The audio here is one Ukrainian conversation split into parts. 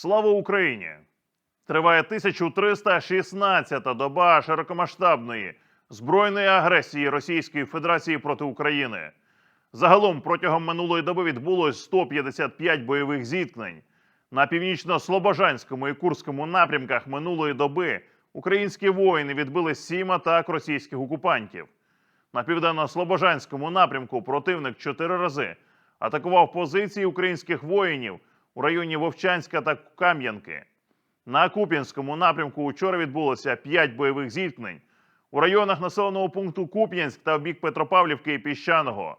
Слава Україні! Триває 1316-та доба широкомасштабної збройної агресії Російської Федерації проти України. Загалом протягом минулої доби відбулось 155 бойових зіткнень. На північно-слобожанському і Курському напрямках минулої доби українські воїни відбили сім атак російських окупантів. На південно-слобожанському напрямку противник чотири рази атакував позиції українських воїнів у районі Вовчанська та Кам'янки. На Куп'янському напрямку учора відбулося 5 бойових зіткнень у районах населеного пункту Куп'янськ та в бік Петропавлівки і Піщаного.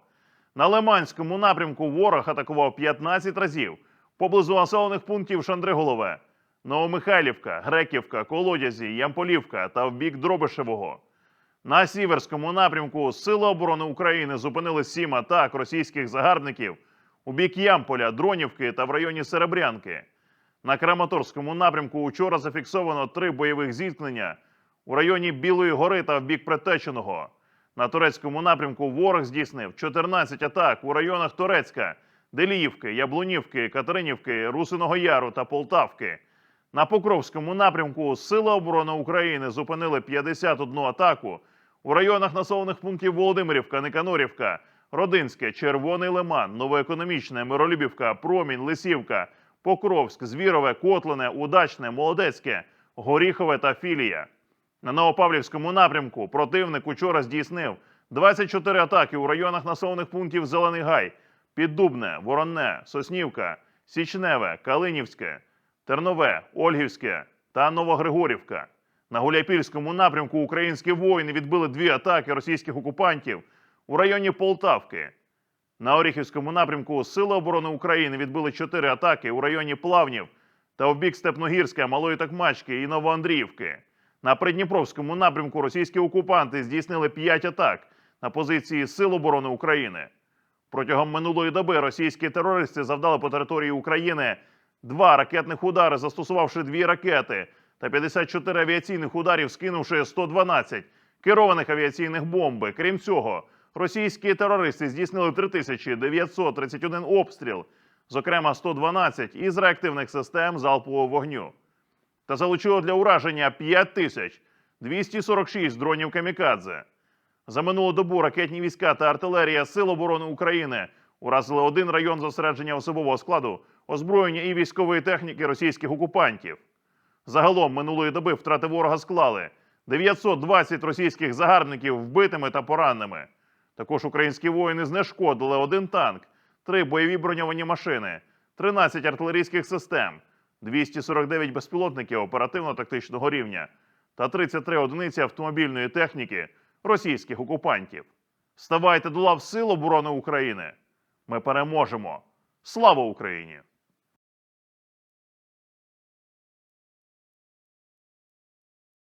На Лиманському напрямку ворог атакував 15 разів поблизу населених пунктів Шандриголове, Новомихайлівка, Греківка, Колодязі, Ямполівка та в бік Дробишевого. На Сіверському напрямку Сили оборони України зупинили сім атак російських загарбників у бік Ямполя, Дронівки та в районі Серебрянки. На Краматорському напрямку учора зафіксовано три бойових зіткнення у районі Білої гори та в бік Притеченого. На турецькому напрямку ворог здійснив 14 атак у районах Турецька, Деліївки, Яблунівки, Катеринівки, Русиного Яру та Полтавки. На Покровському напрямку Сили оборони України зупинили 51 атаку у районах населених пунктів Володимирівка, Никанорівка, Родинське, Червоний Лиман, Новоекономічне, Миролюбівка, Промінь, Лисівка, Покровськ, Звірове, Котлине, Удачне, Молодецьке, Горіхове та Філія. На Новопавлівському напрямку противник учора здійснив 24 атаки у районах населених пунктів Зелений Гай, Піддубне, Воронне, Соснівка, Січневе, Калинівське, Тернове, Ольгівське та Новогригорівка. На Гуляйпільському напрямку українські воїни відбили дві атаки російських окупантів у районі Полтавки. На Оріхівському напрямку Сили оборони України відбили чотири атаки у районі Плавнів та в бік Степногірська, Малої Такмачки і Новоандріївки. На Придніпровському напрямку російські окупанти здійснили п'ять атак на позиції Сил оборони України. Протягом минулої доби російські терористи завдали по території України два ракетних удари, застосувавши дві ракети, та 54 авіаційних ударів, скинувши 112 керованих авіаційних бомби. Крім цього, російські терористи здійснили 3931 обстріл, зокрема 112 із реактивних систем залпового вогню та залучило для ураження 5246 дронів камікадзе. За минулу добу ракетні війська та артилерія Сил оборони України уразили один район зосередження особового складу, озброєння і військової техніки російських окупантів. Загалом минулої доби втрати ворога склали 920 російських загарбників вбитими та пораненими. Також українські воїни знешкодили один танк, три бойові броньовані машини, 13 артилерійських систем, 249 безпілотників оперативно-тактичного рівня та 33 одиниці автомобільної техніки російських окупантів. Ставайте до лав Сил оборони України. Ми переможемо. Слава Україні!